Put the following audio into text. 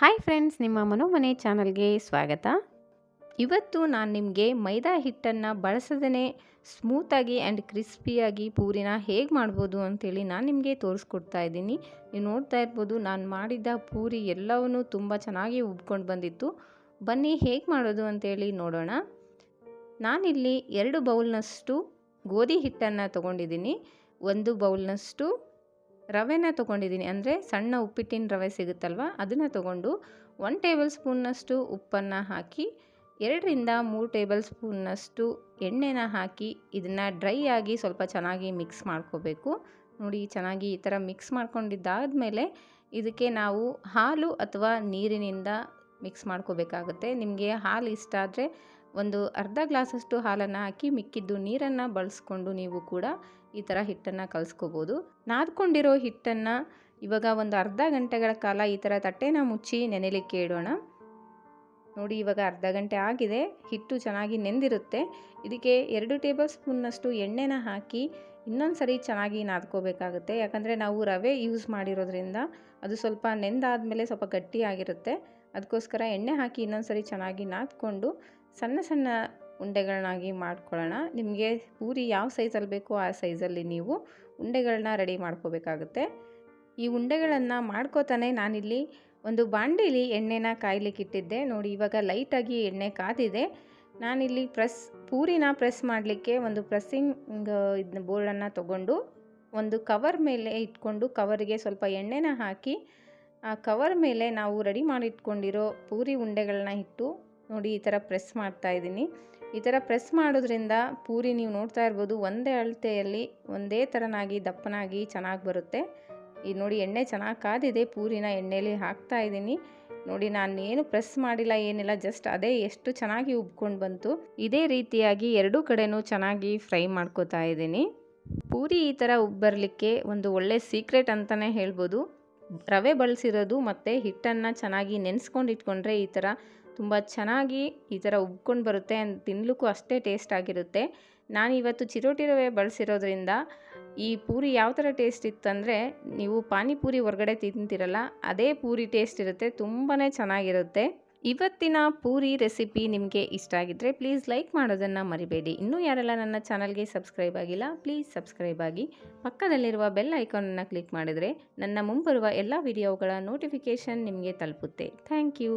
Hi friends, ನಿಮ್ಮ ಮನೋಮನೆ ಚಾನಲ್ಗೆ ಸ್ವಾಗತ. ಇವತ್ತು ನಾನು ನಿಮಗೆ ಮೈದಾ ಹಿಟ್ಟನ್ನು ಬಳಸದೇ ಸ್ಮೂತಾಗಿ ಆ್ಯಂಡ್ ಕ್ರಿಸ್ಪಿಯಾಗಿ ಪೂರಿನ ಹೇಗೆ ಮಾಡ್ಬೋದು ಅಂತೇಳಿ ನಾನು ನಿಮಗೆ ತೋರಿಸ್ಕೊಡ್ತಾ ಇದ್ದೀನಿ. ನೀವು ನೋಡ್ತಾ ಇರ್ಬೋದು, ನಾನು ಮಾಡಿದ ಪೂರಿ ಎಲ್ಲವನ್ನೂ ತುಂಬ ಚೆನ್ನಾಗಿ ಉಬ್ಕೊಂಡು ಬಂದಿತ್ತು. ಬನ್ನಿ ಹೇಗೆ ಮಾಡೋದು ಅಂತೇಳಿ ನೋಡೋಣ. ನಾನಿಲ್ಲಿ ಎರಡು ಬೌಲ್ನಷ್ಟು ಗೋಧಿ ಹಿಟ್ಟನ್ನು ತಗೊಂಡಿದ್ದೀನಿ. ಒಂದು ಬೌಲ್ನಷ್ಟು ರವೆನ ತೊಗೊಂಡಿದ್ದೀನಿ. ಅಂದರೆ ಸಣ್ಣ ಉಪ್ಪಿಟ್ಟಿನ ರವೆ ಸಿಗುತ್ತಲ್ವ? ಅದನ್ನು ತೊಗೊಂಡು ಒನ್ ಟೇಬಲ್ ಸ್ಪೂನ್ನಷ್ಟು ಉಪ್ಪನ್ನು ಹಾಕಿ, ಎರಡರಿಂದ ಮೂರು ಟೇಬಲ್ ಸ್ಪೂನ್ನಷ್ಟು ಎಣ್ಣೆನ ಹಾಕಿ ಇದನ್ನು ಡ್ರೈ ಆಗಿ ಸ್ವಲ್ಪ ಚೆನ್ನಾಗಿ ಮಿಕ್ಸ್ ಮಾಡ್ಕೋಬೇಕು. ನೋಡಿ ಚೆನ್ನಾಗಿ ಈ ಥರ ಮಿಕ್ಸ್ ಮಾಡ್ಕೊಂಡಿದ್ದಾದಮೇಲೆ ಇದಕ್ಕೆ ನಾವು ಹಾಲು ಅಥವಾ ನೀರಿನಿಂದ ಮಿಕ್ಸ್ ಮಾಡ್ಕೋಬೇಕಾಗುತ್ತೆ. ನಿಮಗೆ ಹಾಲು ಇಷ್ಟ ಆದರೆ ಒಂದು ಅರ್ಧ ಗ್ಲಾಸಷ್ಟು ಹಾಲನ್ನು ಹಾಕಿ ಮಿಕ್ಕಿದ್ದು ನೀರನ್ನು ಬಳಸ್ಕೊಂಡು ನೀವು ಕೂಡ ಈ ಥರ ಹಿಟ್ಟನ್ನು ಕಲಿಸ್ಕೋಬೋದು. ನಾದ್ಕೊಂಡಿರೋ ಹಿಟ್ಟನ್ನು ಇವಾಗ ಒಂದು ಅರ್ಧ ಗಂಟೆಗಳ ಕಾಲ ಈ ಥರ ತಟ್ಟೆನ ಮುಚ್ಚಿ ನೆನೆಲಿಕ್ಕೆ ಇಡೋಣ ನೋಡಿ ಇವಾಗ ಅರ್ಧ ಗಂಟೆ ಆಗಿದೆ. ಹಿಟ್ಟು ಚೆನ್ನಾಗಿ ನೆಂದಿರುತ್ತೆ. ಇದಕ್ಕೆ ಎರಡು ಟೇಬಲ್ ಸ್ಪೂನ್ನಷ್ಟು ಎಣ್ಣೆನ ಹಾಕಿ ಇನ್ನೊಂದು ಸರಿ ಚೆನ್ನಾಗಿ ನಾದ್ಕೋಬೇಕಾಗುತ್ತೆ. ಯಾಕಂದರೆ ನಾವು ರವೆ ಯೂಸ್ ಮಾಡಿರೋದ್ರಿಂದ ಅದು ಸ್ವಲ್ಪ ನೆಂದಾದಮೇಲೆ ಸ್ವಲ್ಪ ಗಟ್ಟಿಯಾಗಿರುತ್ತೆ. ಅದಕ್ಕೋಸ್ಕರ ಎಣ್ಣೆ ಹಾಕಿ ಇನ್ನೊಂದು ಸರಿ ಚೆನ್ನಾಗಿ ನಾದ್ಕೊಂಡು ಸಣ್ಣ ಸಣ್ಣ ಉಂಡೆಗಳನ್ನಾಗಿ ಮಾಡ್ಕೊಳ್ಳೋಣ. ನಿಮಗೆ ಪೂರಿ ಯಾವ ಸೈಜಲ್ಲಿ ಬೇಕೋ ಆ ಸೈಜಲ್ಲಿ ನೀವು ಉಂಡೆಗಳನ್ನ ರೆಡಿ ಮಾಡ್ಕೋಬೇಕಾಗುತ್ತೆ. ಈ ಉಂಡೆಗಳನ್ನು ಮಾಡ್ಕೋತಾನೆ ನಾನಿಲ್ಲಿ ಒಂದು ಬಾಂಡೀಲಿ ಎಣ್ಣೆನ ಕಾಯ್ಲಿಕ್ಕೆ ಇಟ್ಟಿದ್ದೆ. ನೋಡಿ, ಇವಾಗ ಲೈಟಾಗಿ ಎಣ್ಣೆ ಕಾದಿದೆ. ನಾನಿಲ್ಲಿ ಪ್ರೆಸ್ ಪೂರಿನ ಪ್ರೆಸ್ ಮಾಡಲಿಕ್ಕೆ ಒಂದು ಪ್ರೆಸ್ಸಿಂಗ್ ಇದನ್ನ ಬೋರ್ಡನ್ನು ತಗೊಂಡು ಒಂದು ಕವರ್ ಮೇಲೆ ಇಟ್ಕೊಂಡು ಕವರ್ಗೆ ಸ್ವಲ್ಪ ಎಣ್ಣೆನ ಹಾಕಿ, ಆ ಕವರ್ ಮೇಲೆ ನಾವು ರೆಡಿ ಮಾಡಿಟ್ಕೊಂಡಿರೋ ಪೂರಿ ಉಂಡೆಗಳನ್ನ ಇಟ್ಟು ನೋಡಿ ಈ ಥರ ಪ್ರೆಸ್ ಮಾಡ್ತಾ ಇದ್ದೀನಿ. ಈ ಥರ ಪ್ರೆಸ್ ಮಾಡೋದ್ರಿಂದ ಪೂರಿ ನೀವು ನೋಡ್ತಾ ಇರ್ಬೋದು ಒಂದೇ ಅಳತೆಯಲ್ಲಿ ಒಂದೇ ಥರನಾಗಿ, ದಪ್ಪನಾಗಿ ಚೆನ್ನಾಗಿ ಬರುತ್ತೆ. ಈ ನೋಡಿ ಎಣ್ಣೆ ಚೆನ್ನಾಗಿ ಕಾದಿದೆ, ಪೂರಿನ ಎಣ್ಣೆಯಲ್ಲಿ ಹಾಕ್ತಾ ಇದ್ದೀನಿ. ನೋಡಿ ನಾನು ಏನು ಪ್ರೆಸ್ ಮಾಡಿಲ್ಲ, ಏನಿಲ್ಲ, ಜಸ್ಟ್ ಅದೇ ಎಷ್ಟು ಚೆನ್ನಾಗಿ ಉಬ್ಕೊಂಡು ಬಂತು. ಇದೇ ರೀತಿಯಾಗಿ ಎರಡೂ ಕಡೆನೂ ಚೆನ್ನಾಗಿ ಫ್ರೈ ಮಾಡ್ಕೋತಾ ಇದ್ದೀನಿ. ಪೂರಿ ಈ ಥರ ಉಬ್ಬರಲಿಕ್ಕೆ ಒಂದು ಒಳ್ಳೆ ಸೀಕ್ರೆಟ್ ಅಂತಲೇ ಹೇಳ್ಬೋದು. ರವೆ ಬಳಸಿರೋದು ಮತ್ತು ಹಿಟ್ಟನ್ನು ಚೆನ್ನಾಗಿ ನೆನೆಸ್ಕೊಂಡು ಇಟ್ಕೊಂಡ್ರೆ ಈ ಥರ ತುಂಬ ಚೆನ್ನಾಗಿ ಈ ಥರ ಉಬ್ಕೊಂಡು ಬರುತ್ತೆ ತಿನ್ನಲಿಕ್ಕೂ ಅಷ್ಟೇ ಟೇಸ್ಟ್ ಆಗಿರುತ್ತೆ. ನಾನು ಇವತ್ತು ಚಿರೋಟಿ ರವೆ ಬಳಸಿರೋದ್ರಿಂದ ಈ ಪೂರಿ ಯಾವ ಥರ ಟೇಸ್ಟ್ ಇತ್ತಂದರೆ ನೀವು ಪಾನಿಪೂರಿ ಹೊರಗಡೆ ತಿಂತೀರಲ್ಲ ಅದೇ ಪೂರಿ ಟೇಸ್ಟ್ ಇರುತ್ತೆ ತುಂಬಾ ಚೆನ್ನಾಗಿರುತ್ತೆ. ಇವತ್ತಿನ ಪೂರಿ ರೆಸಿಪಿ ನಿಮಗೆ ಇಷ್ಟ ಆಗಿದ್ದರೆ ಪ್ಲೀಸ್ ಲೈಕ್ ಮಾಡೋದನ್ನು ಮರಿಬೇಡಿ. ಇನ್ನೂ ಯಾರೆಲ್ಲ ನನ್ನ ಚಾನಲ್ಗೆ ಸಬ್ಸ್ಕ್ರೈಬ್ ಆಗಿಲ್ಲ ಪ್ಲೀಸ್ ಸಬ್ಸ್ಕ್ರೈಬ್ ಆಗಿ ಪಕ್ಕದಲ್ಲಿರುವ ಬೆಲ್ ಐಕಾನನ್ನು ಕ್ಲಿಕ್ ಮಾಡಿದರೆ ನನ್ನ ಮುಂಬರುವ ಎಲ್ಲ ವಿಡಿಯೋಗಳ ನೋಟಿಫಿಕೇಷನ್ ನಿಮಗೆ ತಲುಪುತ್ತೆ. Thank you.